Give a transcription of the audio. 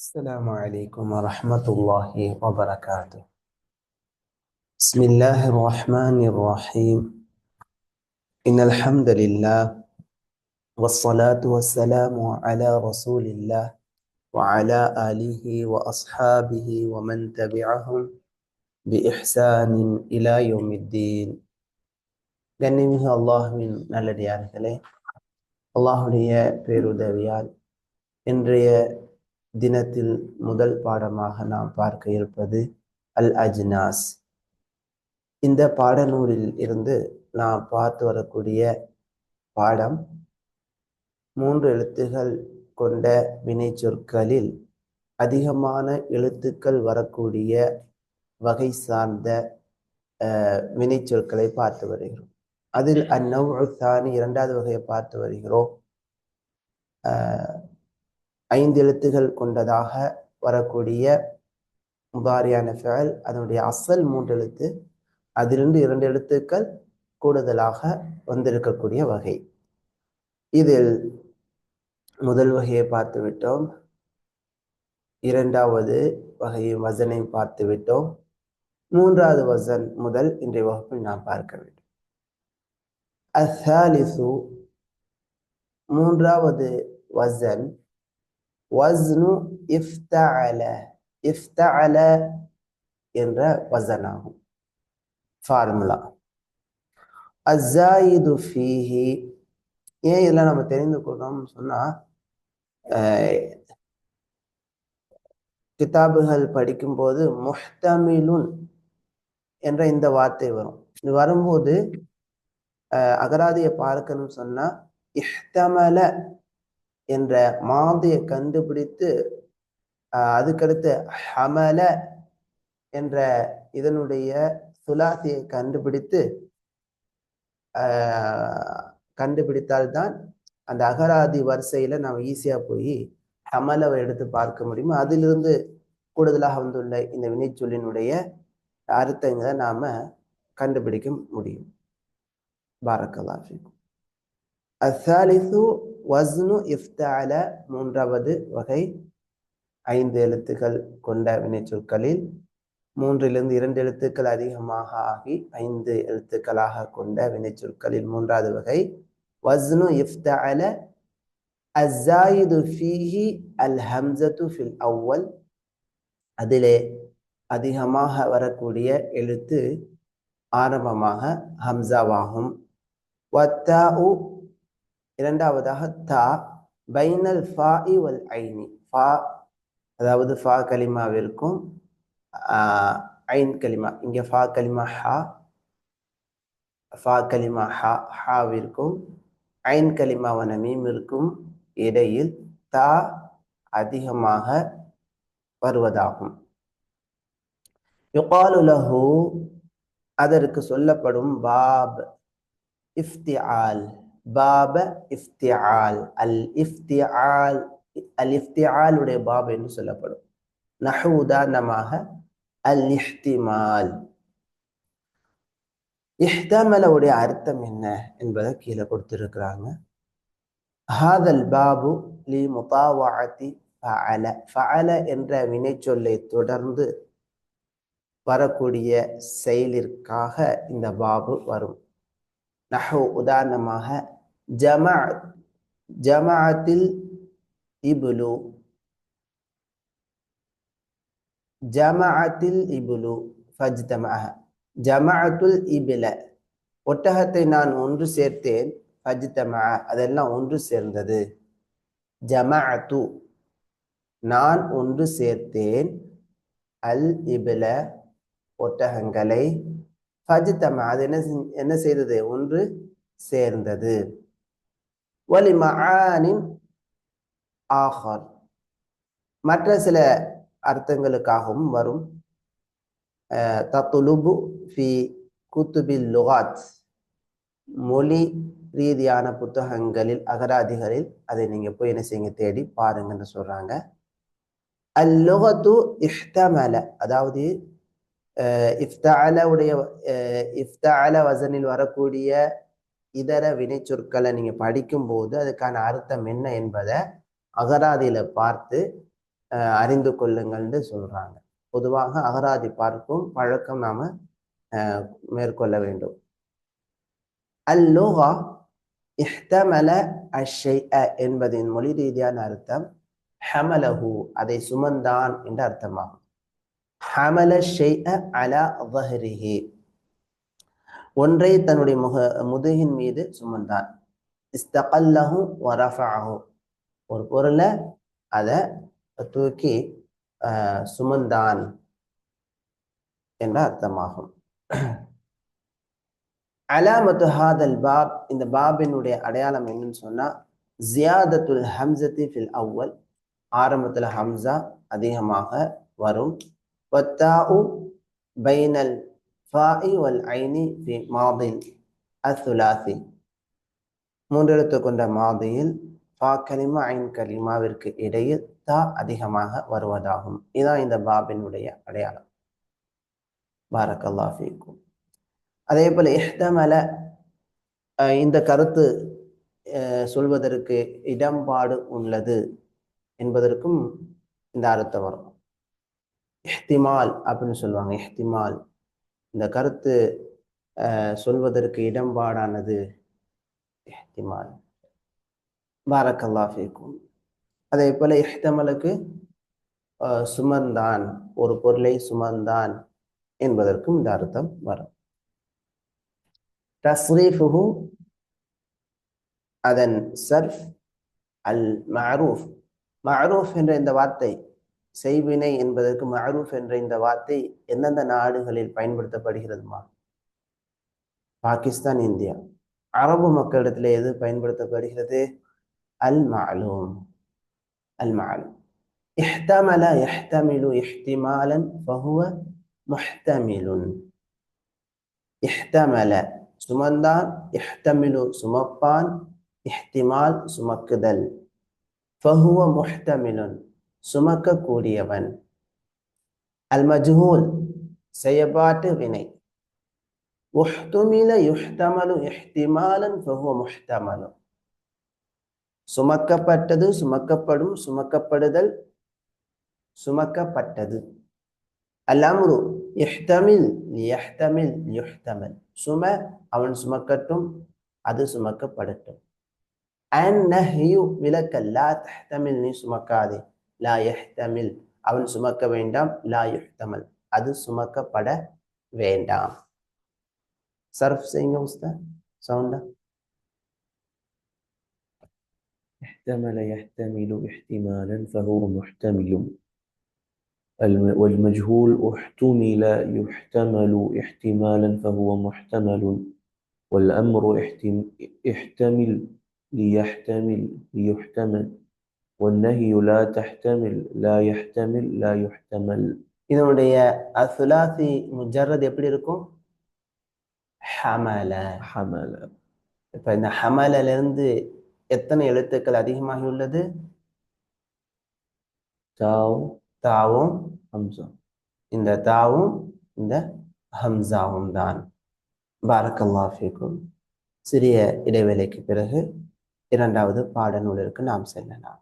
السلام عليكم ورحمة الله وبركاته بسم الله الرحمن الرحيم إن الحمد لله والصلاة والسلام على رسول الله وعلى آله وأصحابه ومن تبعهم بإحسان إلى يوم الدين கண்ணிமிகு அல்லாஹுவின் நல்லடியார்களே அல்லாஹுடைய பேருதவியால் இன்றைய தினத்தில் முதல் பாடமாக நாம் பார்க்க இருப்பது அல் அஜ்னாஸ். இந்த பாடநூலில் இருந்து நாம் பார்த்து வரக்கூடிய பாடம் மூன்று எழுத்துகள் கொண்ட வினை சொற்களில் அதிகமான எழுத்துக்கள் வரக்கூடிய வகை சார்ந்த வினை சொற்களை பார்த்து வருகிறோம். அதில் அந்நவ் தானி இரண்டாவது வகையை பார்த்து வருகிறோம். ஐந்து எழுத்துகள் கொண்டதாக வரக்கூடிய உபாரியான ஃபேல் அதனுடைய அசல் மூன்று எழுத்து அதிலிருந்து இரண்டு எழுத்துக்கள் கூடுதலாக வந்திருக்கக்கூடிய வகை. இதில் முதல் வகையை பார்த்து விட்டோம் இரண்டாவது வகையின் வசனை பார்த்து விட்டோம் மூன்றாவது வசன் முதல் இன்றைய வகுப்பில் நாம் பார்க்க வேண்டும். அசாலிசு மூன்றாவது வசன் வஸ்னு இஃப்தஅல இஃப்தஅல என்ற வசனாகும். ஃபார்முலா அஸ்ஸாயிது ஃபீஹி. ஏன் இதெல்லாம் நம்ம தெரிந்து கொள்ளணும்னு சொன்னா கிதாபுகள் படிக்கும்போது முஹ்தமிலுன் என்ற இந்த வார்த்தை வரும். இது வரும்போது அகராதியை பார்க்கணும்னு சொன்னா இஹ்தமல என்ற மாதியை கண்டுபிடித்து அதுக்கடுத்து ஹமல என்ற இதனுடைய சுலாசியை கண்டுபிடித்து கண்டுபிடித்தால்தான் அந்த அகராதி வரிசையில நாம் ஈஸியா போய் ஹமலவை எடுத்து பார்க்க முடியும் அதிலிருந்து கூடுதலாக வந்துள்ள இந்த வினைச்சொல்லினுடைய அர்த்தங்களை நாம கண்டுபிடிக்க முடியும். பாரக்கல்லாஃபிக்கும் அசாலிசு வஸ்னு இஃப்தால மூன்றாவது வகை. ஐந்து எழுத்துக்கள் கொண்ட வினைச்சொற்களில் மூன்றிலிருந்து இரண்டு எழுத்துக்கள் அதிகமாக ஆகி ஐந்து எழுத்துக்களாக கொண்ட வினைச்சொற்களில் மூன்றாவது வகை. வஸ்னு இஃப்தால அஸ்ஸாயிது ஃபீஹி அல் ஹம்சத்து ஃபில் அவ்வல். அதிலே அதிகமாக வரக்கூடிய எழுத்து ஆரம்பமாக ஹம்சாவாகும் வத்தாஉ இரண்டாவதாக தா பைனல் ஃபா வல் ஐனி. ஃபா அதாவது ஃபா கலிமாவிற்கும் ஐன் கலிமா இங்கே ஃபா கலிமா ஹா ஃபா கலிமா ஹா ஹாவிற்கும் ஐன் கலிமாவான மீமிற்கும் இடையில் தா அதிகமாக வருவதாகும். யுகாலுலஹு அதற்கு சொல்லப்படும் பாப் இஃப்திஆல். பாப இஃப்திஆல். அல் இஃப்திஆல் அல் இஃப்திஆலுடைய பாப் என்று சொல்லப்படும். நஹு உதாரணமாக அல் இஹ்திமால். இஹ்தமலவுடைய அர்த்தம் என்ன என்பதை கீழே கொடுத்திருக்கிறாங்க. ஹாதல் பாபு லி முதாவாத்தி ஃபஅல. ஃபஅல என்ற வினைச்சொல்லை தொடர்ந்து வரக்கூடிய செயலிற்காக இந்த பாபு வரும். நஹு உதாரணமாக ஜமா ஜமாத்தில் இபுலு ஜமாத்தில் இபுலு ஃபஜ்தமாக ஜமாத்துல் இபில. ஒட்டகத்தை நான் ஒன்று சேர்த்தேன் ஃபஜ்தமா அதெல்லாம் ஒன்று சேர்ந்தது. ஜமாத்து நான் ஒன்று சேர்த்தேன் அல் இபில ஒட்டகங்களை ஃபஜ்தமா அது என்ன என்ன செய்தது? ஒன்று சேர்ந்தது. ஒலி மகானின் ஆஹர். மற்ற சில அர்த்தங்களுக்காகவும் வரும். தத்துலுபு ஃபி குத்துபில் லுகாத். மொழி ரீதியான புத்தகங்களில் அகராதிகளில் அதை நீங்க போய் என்ன செய்யுங்க? தேடி பாருங்கன்னு சொல்றாங்க. அல்லுகத்து இஷ்டமல அதாவது இஃப்தால உடைய இஃப்தால வசனில் வரக்கூடிய இதர வினைச்சொற்களை நீங்க படிக்கும் போது அதுக்கான அர்த்தம் என்ன என்பதை அகராதியில பார்த்து அஹ், அறிந்து கொள்ளுங்கள்னு சொல்றாங்க. பொதுவாக அகராதி பார்க்கும் பழக்கம் நாம அஹ், மேற்கொள்ள வேண்டும். அல்லோகா இஹ்தமல அ என்பதின் மொழி ரீதியான அர்த்தம் ஹமலஹு அதை சுமந்தான் என்ற அர்த்தமாகும். ஹமல ஷெய்அ அலா வஹ்ரிஹி ஒன்றை தன்னுடைய முக முதுகின் மீது சுமந்தான். இஸ்தகல்லஹு வரஃபாஹு ஒரு பொருளை அதை தூக்கி சுமந்தான் என்ற அர்த்தமாகும். அலாமத்து ஹாதல் பாப் இந்த பாபினுடைய அடையாளம் என்னன்னு சொன்னா ஜியாதத்துல் ஹம்சத்தி ஃபில் அவ்வல். ஆரம்பத்தில் ஹம்சா அதிகமாக வரும். வத்தாஉ பைனல் ஃபாஇ வல் ஐனி ஃபி மாதில் அசுலாசி மூன்றெழுத்து கொண்ட மாதியில் ஃபா கலிமா ஐன் கலிமாவிற்கு இடையில் தா அதிகமாக வருவதாகும். இதான் இந்த பாபினுடைய அடையாளம். பாரக்கல்லா ஃபீக்கும். அதே போல் இஹ்தமல அஹ் இந்த கருத்து சொல்வதற்கு இடம்பாடு உள்ளது என்பதற்கும் இந்த அர்த்தம் வரும். இஹ்திமால் அப்படின்னு சொல்லுவாங்க இஹ்திமால். இந்த கருத்து சொல்வதற்கு இடம்பாடானது இஹ்திமால். பாரக்கல்லாஃபிக்கும் அதே போல இஹ்தமலுக்கு சுமந்தான் ஒரு பொருளை சுமந்தான் என்பதற்கும் இந்த அர்த்தம் வரும். தஸ்ரீஃபுஹு அதன் சர்ஃப் அல் மரூஃப் மரூஃப் என்ற இந்த வார்த்தை செய்வினை என்பதற்கு மரூஃப் என்ற இந்த வார்த்தை எந்தெந்த நாடுகளில் பயன்படுத்தப்படுகிறதுமா? பாகிஸ்தான் இந்தியா. அரபு மக்களிடத்தில் எது பயன்படுத்தப்படுகிறது? அல் மாலூம் அல் மாலூம் இஹ்தமல இஹ்தமிலு இஹ்திமாலன் பகுவ முஹ்தமிலுன். இஹ்தமல சுமந்தான் இஹ்தமிலு சுமப்பான் இஹ்திமால் சுமக்குதல். ஃபஹுவ முஹ்தமிலுன். சுமக்கக்கூடியவன். அல் மஜ்ஹூல் செயற்பாட்டு வினை. உஹ்துமில யுஹ்தமலு இஹ்திமாலன் ஃபஹுவ முஹ்தமலு. சுமக்கப்பட்டது சுமக்கப்படும் சுமக்கப்படுதல் சுமக்கப்பட்டது. அல் அம்ரு இஹ்தமில் லியஹ்தமில் யுஹ்தமல் சும அவன் சுமக்கட்டும் அது சுமக்கப்படட்டும். அந்நஹ்யு விலக்கல் லா தஹ்தமில் நீ சுமக்காதே. லா யஹ்தமில் அவன் சுமக்க வேண்டாம் லா யுஹ்தமல் அது சுமக்கப்பட வேண்டாம் சர்ஃப் செய்யுங்க உஸ்தா சவுண்டா احتمل يحتمل احتمالا فهو محتمل الم- والمجهول احتمل يحتمل احتمالا فهو محتمل والأمر احتم- احتمل ليحتمل ليحتمل والنهي لا تحتمل لا يحتمل لا يحتمل இதனுடைய அசுலாசி முஜர்ரத் எப்படி இருக்கும் ஹமல حمل இப்ப இந்த ஹமலல இருந்து எத்தனை எழுத்துக்கள் அதிகமாகி உள்ளது تاو தாவும் همزة இந்த தாவும் இந்த ஹம்சாவும் தான் பாரக்கல்லா ஃபீக்கும் சிறிய இடைவேளைக்கு பிறகு இரண்டாவது பாடநூலிற்கு நாம் செல்லலாம்